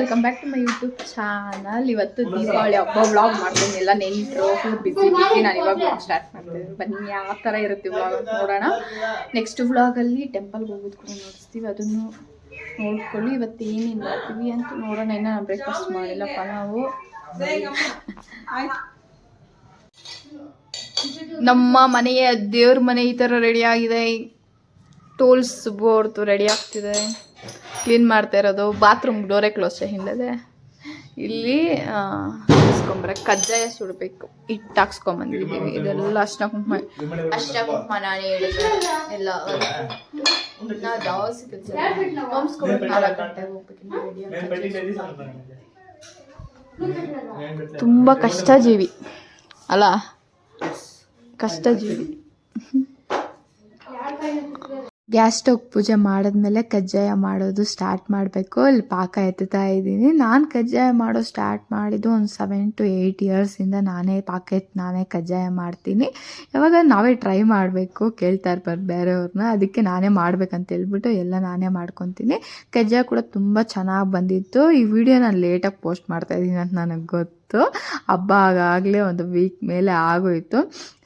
Welcome back to my YouTube channel ಇವತ್ತು ದೀಪಾವಳಿ ಹಬ್ಬ vlog ಮಾಡ್ತೀನಿ. ಎಲ್ಲ ನೆಂಟರು ಬಿಸಿ ಬಿಸಿ ನಾನು ಇವಾಗ ವ್ಲಾಗ್ ಸ್ಟಾರ್ಟ್ ಮಾಡ್ತೀನಿ. ಬನ್ನಿ ಯಾವ ಥರ ಇರುತ್ತೆ ವ್ಲಾಗ್ ನೋಡೋಣ. ನೆಕ್ಸ್ಟ್ ವ್ಲಾಗಲ್ಲಿ ಟೆಂಪಲ್ಗೆ ಹೋಗೋದು ಕೂಡ ನೋಡಿಸ್ತೀವಿ. ಅದನ್ನು ನೋಡ್ಕೊಳ್ಳಿ. ಇವತ್ತು ಏನೇನು ಮಾಡ್ತೀವಿ ಅಂತ ನೋಡೋಣ. ಇನ್ನೂ ನಾನು ಬ್ರೇಕ್ಫಾಸ್ಟ್ ಮಾಡಿಲ್ಲ, ಪಲಾವು. ನಮ್ಮ ಮನೆಯ ದೇವ್ರ ಮನೆ ಈ ಥರ ರೆಡಿ ಆಗಿದೆ. ಟೋಲ್ಸ್ ಬೋರ್ತು ರೆಡಿ ಆಗ್ತಿದೆ. ಕ್ಲೀನ್ ಮಾಡ್ತಾ ಇರೋದು ಬಾತ್ರೂಮ್ ಡೋರೆ ಕ್ಲೋಸ್ ಹಿಂದದೆ. ಇಲ್ಲಿ ಹಾಕ್ಸ್ಕೊಂಬರ ಕಜ್ಜಾಯ ಸುಡಬೇಕು. ಹಿಟ್ಟು ಹಾಕ್ಸ್ಕೊಂಬಂದಿದ್ದೀವಿ ಇದೆಲ್ಲ ಅಷ್ಟ ಕುಂಕುಮ. ಅಷ್ಟ ಕುಂಕುಮ ನಾನು ಹೇಳಿದೆ ಎಲ್ಲ ನಾ ಜಾಸ್ತಿ ಕೆಲಸ ಹೋಮ್ಸ್ಕೊಬೇಕು ನಾಲ್ಕು ಗಂಟೆಗೆ ಹೋಗ್ಬೇಕು ತುಂಬ ಕಷ್ಟ ಜೀವಿ ಅಲ್ಲ ಕಷ್ಟ ಜೀವಿ ಗ್ಯಾಸ್ ಸ್ಟವ್ ಪೂಜೆ ಮಾಡಿದ್ಮೇಲೆ ಕಜ್ಜಾಯ ಮಾಡೋದು ಸ್ಟಾರ್ಟ್ ಮಾಡಬೇಕು. ಇಲ್ಲಿ ಪಾಕ ಎತ್ತುತ್ತಾ ಇದ್ದೀನಿ. ನಾನು ಕಜ್ಜಾಯ ಮಾಡೋ ಸ್ಟಾರ್ಟ್ ಮಾಡಿದ್ದು ಒಂದು ಸೆವೆನ್ ಟು ಏಯ್ಟ್ ಇಯರ್ಸಿಂದ ನಾನೇ ಪಾಕ ಎತ್ತು ನಾನೇ ಕಜ್ಜಾಯ ಮಾಡ್ತೀನಿ. ಯಾವಾಗ ನಾವೇ ಟ್ರೈ ಮಾಡಬೇಕು ಕೇಳ್ತಾ ಇರ್ಬಾರ್ದು ಬೇರೆಯವ್ರನ್ನ. ಅದಕ್ಕೆ ನಾನೇ ಮಾಡ್ಬೇಕಂತ ಹೇಳ್ಬಿಟ್ಟು ಎಲ್ಲ ನಾನೇ ಮಾಡ್ಕೊತೀನಿ. ಕಜ್ಜಾಯ ಕೂಡ ತುಂಬ ಚೆನ್ನಾಗಿ ಬಂದಿತ್ತು. ಈ ವಿಡಿಯೋ ನಾನು ಲೇಟಾಗಿ ಪೋಸ್ಟ್ ಮಾಡ್ತಾಯಿದ್ದೀನಿ ಅಂತ ನನಗೆ ಗೊತ್ತು. ಹಬ್ಬ ಆಗಾಗಲೇ ಒಂದು ವೀಕ್ ಮೇಲೆ ಆಗೋಯಿತು.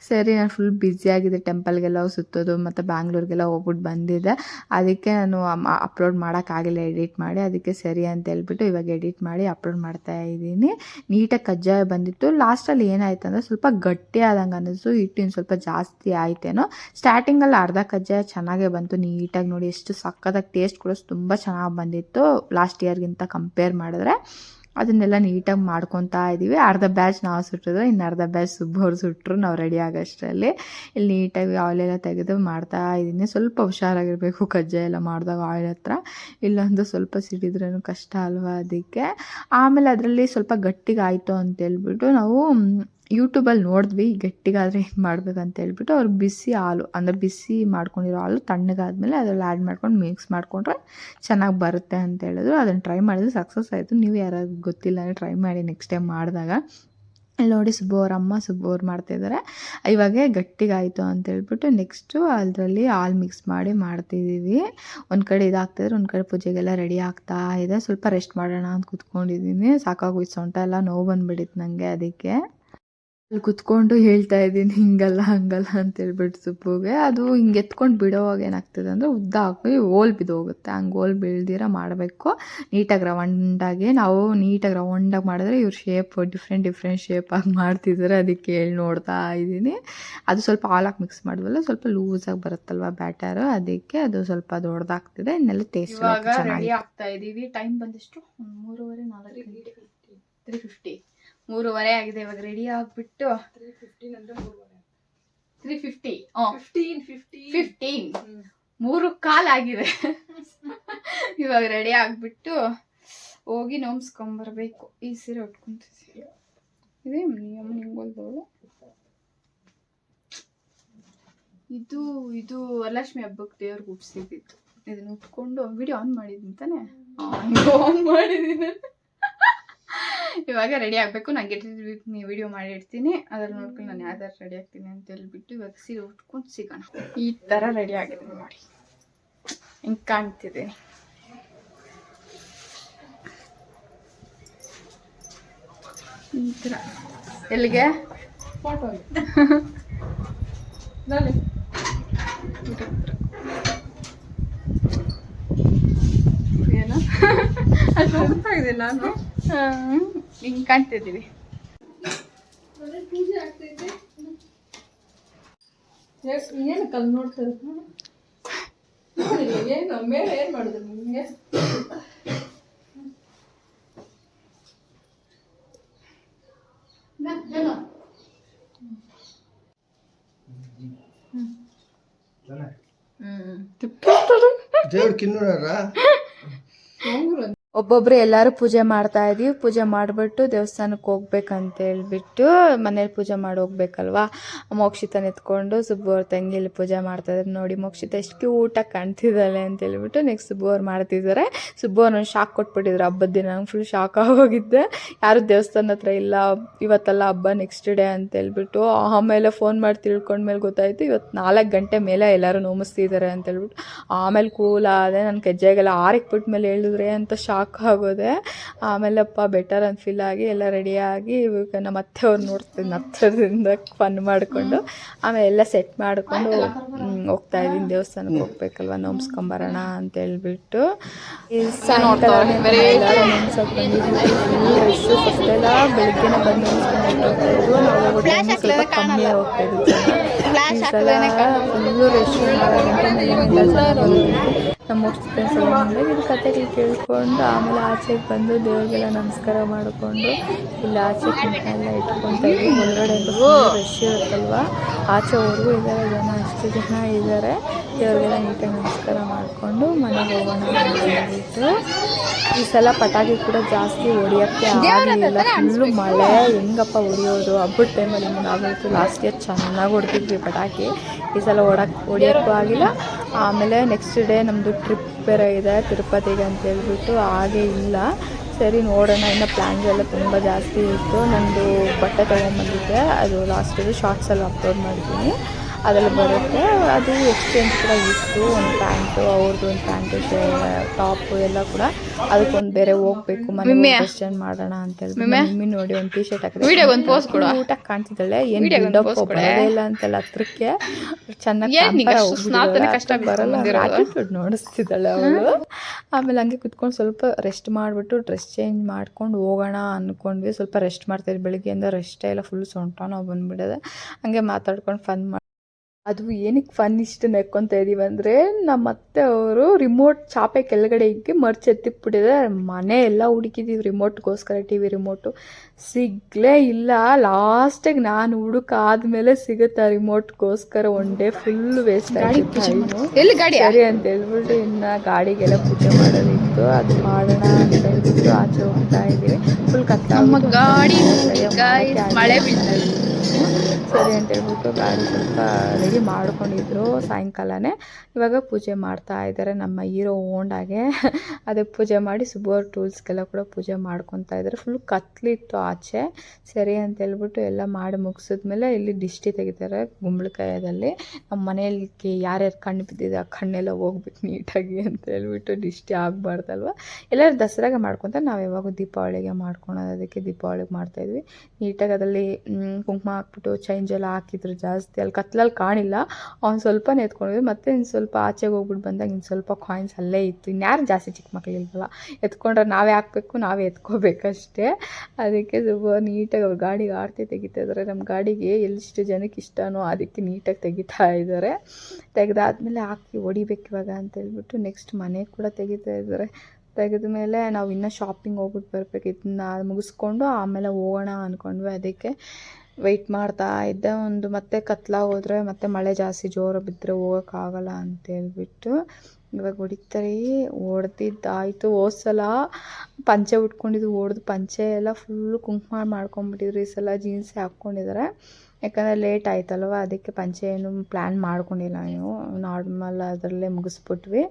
ಸರಿ, ನಾನು ಫುಲ್ ಬ್ಯುಸಿಯಾಗಿದೆ ಟೆಂಪಲ್ಗೆಲ್ಲ ಸುತ್ತೋದು, ಮತ್ತು ಬ್ಯಾಂಗ್ಳೂರಿಗೆಲ್ಲ ಹೋಗ್ಬಿಟ್ಟು ಬಂದಿದ್ದೆ. ಅದಕ್ಕೆ ನಾನು ಅಪ್ಲೋಡ್ ಮಾಡೋಕ್ಕಾಗಿಲ್ಲ ಎಡಿಟ್ ಮಾಡಿ. ಅದಕ್ಕೆ ಸರಿ ಅಂತ ಹೇಳ್ಬಿಟ್ಟು ಇವಾಗ ಎಡಿಟ್ ಮಾಡಿ ಅಪ್ಲೋಡ್ ಮಾಡ್ತಾ ಇದ್ದೀನಿ. ನೀಟಾಗಿ ಕಜ್ಜಾಯ ಬಂದಿತ್ತು. ಲಾಸ್ಟಲ್ಲಿ ಏನಾಯ್ತು ಅಂದರೆ ಸ್ವಲ್ಪ ಗಟ್ಟಿ ಆದಂಗೆ ಅನ್ನಿಸ್ತು. ಹಿಟ್ಟಿನ ಸ್ವಲ್ಪ ಜಾಸ್ತಿ ಆಯ್ತೇನೋ. ಸ್ಟಾರ್ಟಿಂಗಲ್ಲಿ ಅರ್ಧ ಕಜ್ಜಾಯ ಚೆನ್ನಾಗೇ ಬಂತು. ನೀಟಾಗಿ ನೋಡಿ, ಎಷ್ಟು ಸಕ್ಕತ್ತಾಗಿ ಟೇಸ್ಟ್ ಕೂಡ ತುಂಬ ಚೆನ್ನಾಗಿ ಬಂದಿತ್ತು. ಲಾಸ್ಟ್ ಇಯರ್ಗಿಂತ ಕಂಪೇರ್ ಮಾಡಿದ್ರೆ. ಅದನ್ನೆಲ್ಲ ನೀಟಾಗಿ ಮಾಡ್ಕೊತಾ ಇದ್ದೀವಿ ಅರ್ಧ ಬ್ಯಾಚ್ ನಾವು ಸುಟ್ಟಿದ್ರು, ಇನ್ನು ಅರ್ಧ ಬ್ಯಾಚ್ ಸುಬ್ಬವ್ರು ಸುಟ್ಟರು ನಾವು ರೆಡಿ ಆಗೋಷ್ಟರಲ್ಲಿ. ಇಲ್ಲಿ ನೀಟಾಗಿ ಆಯಿಲೆಲ್ಲ ತೆಗೆದು ಮಾಡ್ತಾ ಇದ್ದೀನಿ ಸ್ವಲ್ಪ ಹುಷಾರಾಗಿರಬೇಕು ಕಜ್ಜಾಯ ಎಲ್ಲ ಮಾಡಿದಾಗ ಆಯಿಲ್ ಹತ್ರ. ಇಲ್ಲೊಂದು ಸ್ವಲ್ಪ ಸಿಡಿದ್ರೂ ಕಷ್ಟ ಅಲ್ವಾ ಅದಕ್ಕೆ. ಆಮೇಲೆ ಅದರಲ್ಲಿ ಸ್ವಲ್ಪ ಗಟ್ಟಿಗಾಯಿತು ಅಂತೇಳ್ಬಿಟ್ಟು ನಾವು ಯೂಟ್ಯೂಬಲ್ಲಿ ನೋಡಿದ್ವಿ, ಗಟ್ಟಿಗಾದರೆ ಏನು ಮಾಡ್ಬೇಕಂತ ಹೇಳ್ಬಿಟ್ಟು ಅವ್ರು ಬಿಸಿ ಹಾಲು, ಅಂದರೆ ಬಿಸಿ ಮಾಡ್ಕೊಂಡಿರೋ ಹಾಲು ತಣ್ಣಗಾದ್ಮೇಲೆ ಅದ್ರಲ್ಲಿ ಆ್ಯಡ್ ಮಾಡ್ಕೊಂಡು ಮಿಕ್ಸ್ ಮಾಡಿಕೊಂಡ್ರೆ ಚೆನ್ನಾಗಿ ಬರುತ್ತೆ ಅಂತ ಹೇಳಿದ್ರು. ಅದನ್ನು ಟ್ರೈ ಮಾಡಿದ್ರೆ ಸಕ್ಸಸ್ ಆಯಿತು. ನೀವು ಯಾರಾದ್ರೂ ಗೊತ್ತಿಲ್ಲ ಅಂದರೆ ಟ್ರೈ ಮಾಡಿ ನೆಕ್ಸ್ಟ್ ಟೈಮ್ ಮಾಡಿದಾಗ. ಇಲ್ಲಿ ನೋಡಿ ಸುಬ್ಬು ಅಮ್ಮ ಸುಬ್ಬು ಅವ್ರು ಮಾಡ್ತಾಯಿದ್ದಾರೆ ಇವಾಗ ಗಟ್ಟಿಗಾಯಿತು ಅಂತ ಹೇಳ್ಬಿಟ್ಟು ನೆಕ್ಸ್ಟು ಅದರಲ್ಲಿ ಹಾಲು ಮಿಕ್ಸ್ ಮಾಡಿ ಮಾಡ್ತಿದ್ದೀವಿ ಒಂದು ಕಡೆ ಇದಾಗ್ತಾಯಿದ್ರೆ ಒಂದು ಕಡೆ ಪೂಜೆಗೆಲ್ಲ ರೆಡಿ ಆಗ್ತಾ ಇದೆ. ಸ್ವಲ್ಪ ರೆಸ್ಟ್ ಮಾಡೋಣ ಅಂತ ಕೂತ್ಕೊಂಡಿದ್ದೀನಿ ಸಾಕಾಗೋಯ್ತು ಸೊಂಟ ಎಲ್ಲ ನೋವು ಬಂದುಬಿಟ್ಟಿತ್ತು ನನಗೆ ಅದಕ್ಕೆ. ಅಲ್ಲಿ ಕುತ್ಕೊಂಡು ಹೇಳ್ತಾ ಇದ್ದೀನಿ ಹಿಂಗಲ್ಲ ಹಂಗಲ್ಲ ಅಂತ ಹೇಳ್ಬಿಟ್ಟು ಸುಬ್ಬುಗೆ. ಅದು ಹಿಂಗೆ ಎತ್ಕೊಂಡು ಬಿಡೋವಾಗ ಏನಾಗ್ತದೆ ಅಂದರೆ ಉದ್ದ ಹಾಕಿ ಓಲ್ ಬಿದ್ದೋಗುತ್ತೆ ಹಂಗೆ ಓಲ್ ಬೀಳ್ದಿರ ಮಾಡಬೇಕು. ನೀಟಾಗಿ ರೌಂಡಾಗಿ ನಾವು ನೀಟಾಗಿ ರೌಂಡಾಗಿ ಮಾಡಿದ್ರೆ ಇವ್ರ ಶೇಪ್ ಡಿಫ್ರೆಂಟ್ ಡಿಫ್ರೆಂಟ್ ಶೇಪಾಗಿ ಮಾಡ್ತಿದ್ದಾರೆ ಅದಕ್ಕೆ ಹೇಳಿ ನೋಡ್ತಾ ಇದ್ದೀನಿ. ಅದು ಸ್ವಲ್ಪ ಹಾಲಾಗಿ ಮಿಕ್ಸ್ ಮಾಡಿದ್ವಲ್ಲ ಸ್ವಲ್ಪ ಲೂಸಾಗಿ ಬರುತ್ತಲ್ವ ಬ್ಯಾಟರು ಅದಕ್ಕೆ ಅದು ಸ್ವಲ್ಪ ದೊಡ್ಡದಾಗ್ತಿದೆ ಇನ್ನೆಲ್ಲ ಟೇಸ್ಟ್ ರೆಡಿ ಆಗ್ತಾ ಇದ್ದೀವಿ. ಟೈಮ್ ಬಂದಿಷ್ಟು ಮೂರುವರೆ ನಾಲ್ಕು ತ್ರೀ ಫಿಫ್ಟಿ ಮೂರುವರೆ ಆಗಿದೆ ಇವಾಗ ರೆಡಿ ಆಗ್ಬಿಟ್ಟು ತ್ರೀ ಫಿಫ್ಟಿ ಫಿಫ್ಟೀನ್ ಮೂರು ಕಾಲ್ ಆಗಿದೆ. ಇವಾಗ ರೆಡಿ ಆಗ್ಬಿಟ್ಟು ಹೋಗಿ ನೋಮ್ಸ್ಕೊಂಬರ್ಬೇಕು. ಈ ಸೀರೆ ಉಟ್ಕೊಂತೀವಿ ಇದೇ ನಿಯಮ ನಿಂಗೋಲ್ದವಳು ಇದು ಇದು ವರಲಕ್ಷ್ಮಿ ಹಬ್ಬಕ್ಕೆ ದೇವ್ರಿಗೆ ಉಪ್ಸಿದ್ದಿತ್ತು ಇದನ್ನ ಉಟ್ಕೊಂಡು ವಿಡಿಯೋ ಆನ್ ಮಾಡಿದ್ದೀನಿ ತಾನೆ? ಆನ್ ಮಾಡಿದ್ದೀನಿ ಇವಾಗ ರೆಡಿ ಆಗಬೇಕು. ನಾನು ಗೆಟ್ ವಿಡಿಯೋ ಮಾಡಿರ್ತೀನಿ ಅದ್ರಲ್ಲಿ ನೋಡ್ಕೊಂಡು ನಾನು ಯಾವ ಥರ ರೆಡಿ ಆಗ್ತೀನಿ ಅಂತ ಹೇಳ್ಬಿಟ್ಟು ಇವಾಗ ಸೀರೆ ಉಟ್ಕೊಂಡು ಸಿಗೋಣ. ಈ ಥರ ರೆಡಿ ಆಗಿದೆ ನೋಡಿ. ಹಿಂಗೆ ಕಾಣ್ತಿದ್ದೀನಿ ಈ ಥರ ಎಲ್ಲಿಗೆ? ಏನು? ಅದು ಗೊತ್ತಾಗಿದೆ ನಾನು. ಹಿಂಗೆ ಕಾಣ್ತಿದ್ದೀವಿ ಪೂಜೆ ಆಗ್ತೈತೆ ಏನು ಕಲ್ ನೋಡ್ತಾರೆ ಏನು ಮೇಲೆ ಏನು ಮಾಡಿದ್ರು ನಿಮಗೆ? ದೇವ್ರ ಕಿನ್ನೂರ ಒಬ್ಬೊಬ್ರು ಎಲ್ಲರೂ ಪೂಜೆ ಮಾಡ್ತಾ ಇದೀವಿ. ಪೂಜೆ ಮಾಡಿಬಿಟ್ಟು ದೇವಸ್ಥಾನಕ್ಕೆ ಹೋಗ್ಬೇಕಂತ ಹೇಳ್ಬಿಟ್ಟು ಮನೇಲಿ ಪೂಜೆ ಮಾಡಿ ಹೋಗ್ಬೇಕಲ್ವಾ? ಮೋಕ್ಷಿತನ ಎತ್ಕೊಂಡು ಸುಬ್ಬು ಅವ್ರ ಇಲ್ಲಿ ಪೂಜೆ ಮಾಡ್ತಾ ಇದ್ದಾರೆ ನೋಡಿ ಮೋಕ್ಷಿತ ಎಷ್ಟು ಊಟ ಕಾಣ್ತಿದ್ದಾಳೆ ಅಂತ ಹೇಳ್ಬಿಟ್ಟು ನೆಕ್ಸ್ಟ್ ಸುಬ್ಬು ಅವ್ರು ಮಾಡ್ತಿದ್ದಾರೆ ಸುಬ್ಬು ಶಾಕ್ ಕೊಟ್ಬಿಟ್ಟಿದ್ರು. ಹಬ್ಬದ ದಿನ ನಂಗೆ ಫುಲ್ ಶಾಕ್ ಆಗೋಗಿದ್ದೆ. ಯಾರು ದೇವಸ್ಥಾನ ಹತ್ರ ಇಲ್ಲ. ಇವತ್ತೆಲ್ಲ ಹಬ್ಬ ನೆಕ್ಸ್ಟ್ ಡೇ ಅಂತ ಹೇಳ್ಬಿಟ್ಟು ಆಮೇಲೆ ಫೋನ್ ಮಾಡಿ ತಿಳ್ಕೊಂಡ್ಮೇಲೆ ಗೊತ್ತಾಯಿತು ಇವತ್ತು ನಾಲ್ಕು ಗಂಟೆ ಮೇಲೆ ಎಲ್ಲರೂ ನೋಮಿಸ್ತಿದ್ದಾರೆ ಅಂತ ಹೇಳ್ಬಿಟ್ಟು ಆಮೇಲೆ ಕೂಲ್ ಆದೆ. ನನ್ನ ಕೆಜ್ಜೆಗೆಲ್ಲ ಆರಕ್ಕೆ ಬಿಟ್ಟ ಮೇಲೆ ಹೇಳಿದ್ರೆ ಅಂತ ಶಾಕ್ ಆಗೋದೆ. ಆಮೇಲಪ್ಪ ಬೆಟರ್ ಅಂತ ಫೀಲ್ ಆಗಿ ಎಲ್ಲ ರೆಡಿಯಾಗಿ ಇವಾಗ ನಮ್ಮ ಅತ್ತೆಯವ್ರು ನೋಡ್ತೀನಿ ಹತ್ತಿರದಿಂದ ಫನ್ ಮಾಡಿಕೊಂಡು ಆಮೇಲೆ ಎಲ್ಲ ಸೆಟ್ ಮಾಡಿಕೊಂಡು ಹೋಗ್ತಾ ಇದ್ದೀನಿ ದೇವಸ್ಥಾನಕ್ಕೆ ಹೋಗ್ಬೇಕಲ್ವ ನೋಮ್ಸ್ಕೊಂಬರೋಣ ಅಂತ ಹೇಳ್ಬಿಟ್ಟು ಫಸ್ಟೆಲ್ಲ ಬೆಳಗ್ಗೆನೇ ಬಂದು ನಾವು ಕಮ್ಮಿ ಹೋಗ್ತಾ ಜನ ಈ ಸಲ ನಮ್ಮ ಮುಂದೆ ಇದು ಕತೆಗಳು ಕೇಳ್ಕೊಂಡು ಆಮೇಲೆ ಆಚೆಗೆ ಬಂದು ದೇವ್ರಿಗೆಲ್ಲ ನಮಸ್ಕಾರ ಮಾಡಿಕೊಂಡು ಇಲ್ಲಿ ಆಚೆ ಕುಂಕ ಎಲ್ಲ ಇಟ್ಕೊತಾ ಇದ್ವಿ. ಒಳಗಡೆ ರಶ್ ಆಚೆ ಆಚೆವರೆಗೂ ಇದ್ದಾರೆ ಜನ, ಅಷ್ಟು ಜನ ಇದ್ದಾರೆ. ದೇವ್ರಿಗೆಲ್ಲ ನೀಟಾಗಿ ನಮಸ್ಕಾರ ಮಾಡಿಕೊಂಡು ಮನೆಗೆ ಹೋಗೋಣ ಅಂತ ಹೇಳ್ಬಿಟ್ಟು ಈ ಸಲ ಪಟಾಕಿ ಕೂಡ ಜಾಸ್ತಿ ಹೊಡಿಯೋಕ್ಕೆ ಆಗಲಿಲ್ಲ. ಫುಲ್ಲು ಮಳೆ ಹೆಂಗಪ್ಪ ಹೊಡಿಯೋದು ಹಬ್ಬದ ಟೈಮಲ್ಲಿ ಆಗೋಯ್ತು. ಲಾಸ್ಟ್ ಇಯರ್ ಚೆನ್ನಾಗಿ ಹೊಡೆದಿದ್ವಿ ಪಟಾಕಿ. ಈ ಸಲ ಹೊಡಕ್ಕೆ ಹೊಡಿಯೋಕ್ಕೂ ಆಗಿಲ್ಲ. ಆಮೇಲೆ ನೆಕ್ಸ್ಟ್ ಡೇ ನಮ್ಮದು ಟ್ರಿಪ್ ಬೇರೆ ಇದೆ ತಿರುಪತಿಗೆ ಅಂತ ಹೇಳ್ಬಿಟ್ಟು ಹಾಗೆ ಇಲ್ಲ. ಸರಿ ನೋಡೋಣ. ಇನ್ನು ಪ್ಲ್ಯಾನ್ಸ್ ಎಲ್ಲ ತುಂಬ ಜಾಸ್ತಿ ಇತ್ತು. ನಂದು ಬಟ್ಟೆ ತೊಗೊಂಬಂದಿದ್ದೆ. ಅದು ಲಾಸ್ಟ್ ಇದು ಶಾರ್ಟ್ಸಲ್ಲಿ ಅಪ್ಲೋಡ್ ಮಾಡಿದ್ದೀನಿ. ಅದರಲ್ಲಿ ಬರುತ್ತೆ. ಅದು ಎಕ್ಸ್ಚೇಂಜ್ ಕೂಡ ಇತ್ತು. ಒಂದು ಪ್ಯಾಂಟು ಅವ್ರದ್ದು ಒಂದು ಪ್ಯಾಂಟು ಟಾಪು ಎಲ್ಲ ಕೂಡ. ಅದಕ್ಕೊಂದು ಬೇರೆ ಹೋಗ್ಬೇಕು. ಮನೆ ಚೇಂಜ್ ಮಾಡೋಣ ಅಂತ ಹೇಳಿ ಮಮ್ಮಿ ನೋಡಿ ಒಂದು ಟಿ ಶರ್ಟ್ ಹಾಕಿದ್ರೆ ಒಂದು ಪೋಸ್ ಕೂಡ. ಊಟ ಕಾಣ್ತಿದ್ದಾಳೆ. ಏನು ಬಿಲ್ಡಪ್ ಇಲ್ಲ ಅಂತಲ್ಲ ಹತ್ರಕ್ಕೆ ಚೆನ್ನಾಗಿ ಕಷ್ಟ ಬರಲ್ಲ ಆಟಿಟ್ಯೂಡ್ ನೋಡಿಸ್ತಿದ್ದಾಳೆ ಅವಳು. ಆಮೇಲೆ ಹಂಗೆ ಕುತ್ಕೊಂಡು ಸ್ವಲ್ಪ ರೆಸ್ಟ್ ಮಾಡಿಬಿಟ್ಟು ಡ್ರೆಸ್ ಚೇಂಜ್ ಮಾಡ್ಕೊಂಡು ಹೋಗೋಣ ಅಂದ್ಕೊಂಡ್ವಿ ಸ್ವಲ್ಪ ರೆಸ್ಟ್ ಮಾಡ್ತಾಯಿದ್ವಿ ಬೆಳಿಗ್ಗೆಯಿಂದ ರೆಸ್ಟೇ ಇಲ್ಲ ಫುಲ್ ಸೊಂಟ ನಾವು ಬಂದ್ಬಿಡೋದೆ ಹಂಗೆ ಮಾತಾಡ್ಕೊಂಡು ಫನ್ ಮಾಡಿ ಅದು ಏನಕ್ಕೆ ಫನ್ ಇಷ್ಟು ನೆಕ್ಕೊಂತ ಇದೀವಿ ಅಂದ್ರೆ ನಮ್ಮ ಅತ್ತೆ ಅವರು ರಿಮೋಟ್ ಚಾಪೆ ಕೆಳಗಡೆ ಇಕ್ಕಿ ಮರ್ಚ್ ಎತ್ತಿಕ್ಬಿಟ್ಟಿದೆ ಮನೆ ಎಲ್ಲ ಹುಡುಕಿದೀವಿ ರಿಮೋಟ್ಗೋಸ್ಕರ ಟಿ ವಿ ರಿಮೋಟು ಸಿಗ್ಲೇ ಇಲ್ಲ. ಲಾಸ್ಟಿಗೆ ನಾನು ಹುಡುಕಾದ್ಮೇಲೆ ಸಿಗುತ್ತೆ ರಿಮೋಟ್ಗೋಸ್ಕರ ಒನ್ ಡೇ ಫುಲ್ ವೇಸ್ಟ್ ಎಲ್ಲಿ ಗಾಡಿ ಸರಿ ಅಂತ ಹೇಳ್ಬಿಟ್ಟು ಇನ್ನು ಗಾಡಿಗೆಲ್ಲ ಪೂಜೆ ಮಾಡೋದಿತ್ತು. ಅದು ಮಾಡೋಣ ಅಂತ ಹೇಳ್ಬಿಟ್ಟು ಆಚೆ ಹೋಗ್ತಾ ಇದ್ದೀವಿ ಫುಲ್ ಕತ್ತ ಗಾಡಿ ಮಳೆ ಬೀಳ್ತಾ ಸರಿ ಅಂತ ಹೇಳ್ಬಿಟ್ಟು ಗಾಡಿ ಸ್ವಲ್ಪ ರೆಡಿ ಮಾಡ್ಕೊಂಡಿದ್ರು ಸಾಯಂಕಾಲನೇ. ಇವಾಗ ಪೂಜೆ ಮಾಡ್ತಾ ಇದ್ದಾರೆ ನಮ್ಮ ಹೀರೋ ಓಂಡಾಗೆ ಅದಕ್ಕೆ ಪೂಜೆ ಮಾಡಿ ಸುಬೋರ್ ಟೂಲ್ಸ್ಗೆಲ್ಲ ಕೂಡ ಪೂಜೆ ಮಾಡ್ಕೊತಾ ಇದ್ದಾರೆ. ಫುಲ್ ಕತ್ಲಿತ್ತು ಆಚೆ. ಸರಿ ಅಂತ ಹೇಳ್ಬಿಟ್ಟು ಎಲ್ಲ ಮಾಡಿ ಮುಗಿಸಿದ್ಮೇಲೆ ಇಲ್ಲಿ ದಿಷ್ಟಿ ತೆಗಿತಾರೆ ಗುಂಬಳಕಾಯದಲ್ಲಿ. ನಮ್ಮ ಮನೆಯಲ್ಲಿ ಯಾರ್ಯಾರು ಕಣ್ಣು ಬಿದ್ದಿದೆ ಆ ಕಣ್ಣೆಲ್ಲ ಹೋಗ್ಬೇಕು ನೀಟಾಗಿ ಅಂತ ಹೇಳ್ಬಿಟ್ಟು ದಿಷ್ಟಿ ಆಗಬಾರ್ದಲ್ವ? ಎಲ್ಲರೂ ದಸರಾಗೆ ಮಾಡ್ಕೊತ ನಾವು ಯಾವಾಗ ದೀಪಾವಳಿಗೆ ಮಾಡ್ಕೊಳೋದು ಅದಕ್ಕೆ ದೀಪಾವಳಿಗೆ ಮಾಡ್ತಾಯಿದ್ವಿ ನೀಟಾಗಿ ಅದರಲ್ಲಿ ಕುಂಕುಮ ಹಾಕ್ಬಿಟ್ಟು ಚೈಂಜ್ ಎಲ್ಲ ಹಾಕಿದ್ರು ಜಾಸ್ತಿ. ಅಲ್ಲಿ ಕತ್ಲಲ್ಲಿ ಕಾಣಿಲ್ಲ. ಅವ್ನು ಸ್ವಲ್ಪ ಎತ್ಕೊಂಡಿದ್ವಿ ಮತ್ತೆ ಇನ್ನು ಸ್ವಲ್ಪ ಆಚೆಗೆ ಹೋಗ್ಬಿಟ್ಟು ಬಂದಾಗ ಇನ್ನು ಸ್ವಲ್ಪ ಕಾಯಿನ್ಸ್ ಅಲ್ಲೇ ಇತ್ತು. ಇನ್ಯಾರು ಜಾಸ್ತಿ ಚಿಕ್ಕ ಮಕ್ಕಳಿಲ್ವಲ್ಲ ಎತ್ಕೊಂಡ್ರೆ ನಾವೇ ಹಾಕ್ಬೇಕು, ನಾವೇ ಎತ್ಕೋಬೇಕಷ್ಟೇ. ಅದಕ್ಕೆ ಸ್ವಲ್ಪ ನೀಟಾಗಿ ಅವ್ರ ಗಾಡಿಗೆ ಆಡ್ತಿ ತೆಗಿತಾ ಇದ್ದಾರೆ. ನಮ್ಮ ಗಾಡಿಗೆ ಎಲ್ಲಿಷ್ಟು ಜನಕ್ಕೆ ಇಷ್ಟನೋ ಅದಕ್ಕೆ ನೀಟಾಗಿ ತೆಗಿತಾ ಇದ್ದಾರೆ. ತೆಗೆದಾದ್ಮೇಲೆ ಹಾಕಿ ಹೊಡಿಬೇಕು ಇವಾಗ ಅಂತ ಹೇಳ್ಬಿಟ್ಟು ನೆಕ್ಸ್ಟ್ ಮನೆ ಕೂಡ ತೆಗಿತಾ ಇದ್ದಾರೆ. ತೆಗೆದ ಮೇಲೆ ನಾವು ಇನ್ನೂ ಶಾಪಿಂಗ್ ಹೋಗ್ಬಿಟ್ಟು ಬರಬೇಕು. ಇದನ್ನ ಮುಗಿಸ್ಕೊಂಡು ಆಮೇಲೆ ಹೋಗೋಣ ಅಂದ್ಕೊಂಡ್ವಿ ಅದಕ್ಕೆ ವೆಯ್ಟ್ ಮಾಡ್ತಾ ಇದ್ದೆ. ಒಂದು ಮತ್ತೆ ಕತ್ಲಾಗ ಹೋದರೆ ಮತ್ತೆ ಮಳೆ ಜಾಸ್ತಿ ಜೋರು ಬಿದ್ದರೆ ಹೋಗೋಕ್ಕಾಗಲ್ಲ ಅಂತೇಳ್ಬಿಟ್ಟು ಇವಾಗ ಹೊಡಿತಾರೆ. ಹೊಡೆದಿದ್ದಾಯ್ತು ಹೋದ ಸಲ ಪಂಚೆ ಉಟ್ಕೊಂಡಿದ್ದು ಹೊಡೆದು ಪಂಚೆ ಎಲ್ಲ ಫುಲ್ಲು ಕುಂಕುಮ ಮಾಡ್ಕೊಂಬಿಟ್ಟಿದ್ರು ಈ ಸಲ ಜೀನ್ಸೇ ಹಾಕ್ಕೊಂಡಿದ್ದಾರೆ. ಯಾಕಂದರೆ ಲೇಟ್ ಆಯ್ತಲ್ವ? ಅದಕ್ಕೆ ಪಂಚೆ ಏನು ಪ್ಲ್ಯಾನ್ ಮಾಡ್ಕೊಂಡಿಲ್ಲ. ನೀವು ನಾರ್ಮಲ್ ಅದರಲ್ಲೇ ಮುಗಿಸ್ಬಿಟ್ವಿ.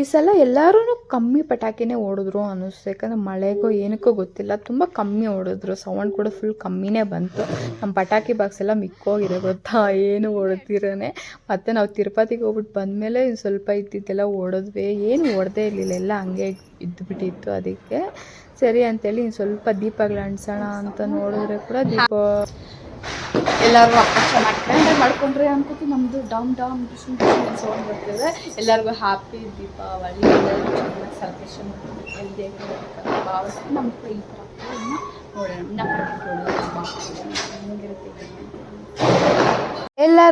ಈ ಸಲ ಎಲ್ಲರೂ ಕಮ್ಮಿ ಪಟಾಕಿನೇ ಹೊಡೆದ್ರು ಅನ್ನಿಸ್ತು ಯಾಕಂದರೆ ಮಳೆಗೋ ಏನಕ್ಕೋ ಗೊತ್ತಿಲ್ಲ. ತುಂಬ ಕಮ್ಮಿ ಹೊಡೆದ್ರು ಸೌಂಡ್ ಕೂಡ ಫುಲ್ ಕಮ್ಮಿನೇ ಬಂತು. ನಮ್ಮ ಪಟಾಕಿ ಬಾಕ್ಸ್ ಎಲ್ಲ ಮಿಕ್ಕೋಗಿದೆ ಗೊತ್ತಾ? ಏನು ಹೊಡೆದಿರೇ ಮತ್ತು ನಾವು ತಿರುಪತಿಗೆ ಹೋಗ್ಬಿಟ್ಟು ಬಂದಮೇಲೆ ಸ್ವಲ್ಪ ಇದ್ದಿದ್ದೆಲ್ಲ ಹೊಡೆದ್ವಿ ಏನು ಓಡದೇ ಇರಲಿಲ್ಲ. ಎಲ್ಲ ಹಂಗೆ ಇದ್ದುಬಿಟ್ಟಿತ್ತು ಅದಕ್ಕೆ. ಸರಿ ಅಂತೇಳಿ ಇನ್ನು ಸ್ವಲ್ಪ ದೀಪಗಳು ಅಂಟಿಸೋಣ ಅಂತ ನೋಡಿದ್ರೆ ಕೂಡ ದೀಪ ಎಲ್ಲರೂ ಚೆನ್ನಾಗಿ ಮಾಡ್ಕೊಂಡ್ರೆ ಅನ್ಕೋತಿ ನಮ್ಮದು ಡಾಮ್ ಡಾಮ್ ಡಿಶನ್ ಡಿಶನ್ ಸೌಂಡ್ ಬರ್ತಿದೆ. ಎಲ್ಲರಿಗೂ ಹ್ಯಾಪಿ ದೀಪಾವಳಿ, ಎಲ್ಲರಿಗೂ ಚೆನ್ನಾಗಿ ಸೆಲೆಬ್ರೇಷನ್ ಮಾಡ್ತೀವಿ ಹೆಲ್ದಿಯಾಗಿ ಭಾವಿಸಿ ನಮ್ಮ ಇನ್ನು ನೋಡೋಣ. ನಮ್ಮ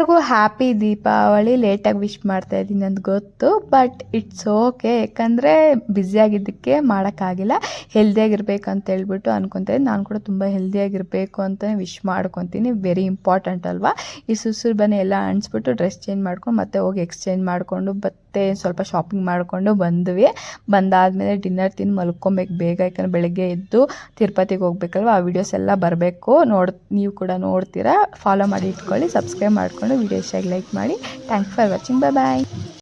ಎಲ್ಲರಿಗೂ ಹ್ಯಾಪಿ ದೀಪಾವಳಿ ಲೇಟಾಗಿ ವಿಶ್ ಮಾಡ್ತಾ ಇದ್ದೀನಿ ಅಂತ ಗೊತ್ತು ಬಟ್ ಇಟ್ಸ್ ಓಕೆ ಯಾಕಂದರೆ ಬ್ಯುಸಿಯಾಗಿದ್ದಕ್ಕೆ ಮಾಡೋಕ್ಕಾಗಿಲ್ಲ ಹೆಲ್ದಿಯಾಗಿರ್ಬೇಕು ಅಂತ ಹೇಳ್ಬಿಟ್ಟು ಅನ್ಕೊತಾ ಇದ್ದೀನಿ. ನಾನು ಕೂಡ ತುಂಬ ಹೆಲ್ದಿಯಾಗಿರಬೇಕು ಅಂತ ವಿಶ್ ಮಾಡ್ಕೊತೀನಿ. ವೆರಿ ಇಂಪಾರ್ಟೆಂಟ್ ಅಲ್ವಾ? ಈ ಸುಸುರು ಬನ್ನಿ ಎಲ್ಲ ಅಣಿಸ್ಬಿಟ್ಟು ಡ್ರೆಸ್ ಚೇಂಜ್ ಮಾಡ್ಕೊಂಡು ಮತ್ತೆ ಹೋಗಿ ಎಕ್ಸ್ಚೇಂಜ್ ಮಾಡಿಕೊಂಡು ಮತ್ತೆ ಸ್ವಲ್ಪ ಶಾಪಿಂಗ್ ಮಾಡಿಕೊಂಡು ಬಂದ್ವಿ. ಬಂದಾದಮೇಲೆ ಡಿನ್ನರ್ ತಿಂದು ಮಲ್ಕೊಬೇಕು ಬೇಗ, ಯಾಕಂದ್ರೆ ಬೆಳಗ್ಗೆ ಎದ್ದು ತಿರುಪತಿಗೆ ಹೋಗ್ಬೇಕಲ್ವ, ಆ ವಿಡಿಯೋಸ್ ಎಲ್ಲ ಬರಬೇಕು. ನೋಡ್, ನೀವು ಕೂಡ ನೋಡ್ತೀರಾ. ಫಾಲೋ ಮಾಡಿ ಇಟ್ಕೊಳ್ಳಿ ಸಬ್ಸ್ಕ್ರೈಬ್ ಮಾಡಿಕೊಂಡು ವಿಡಿಯೋ ಇಷ್ಟ ಲೈಕ್ ಮಾಡಿ. Thanks for watching bye bye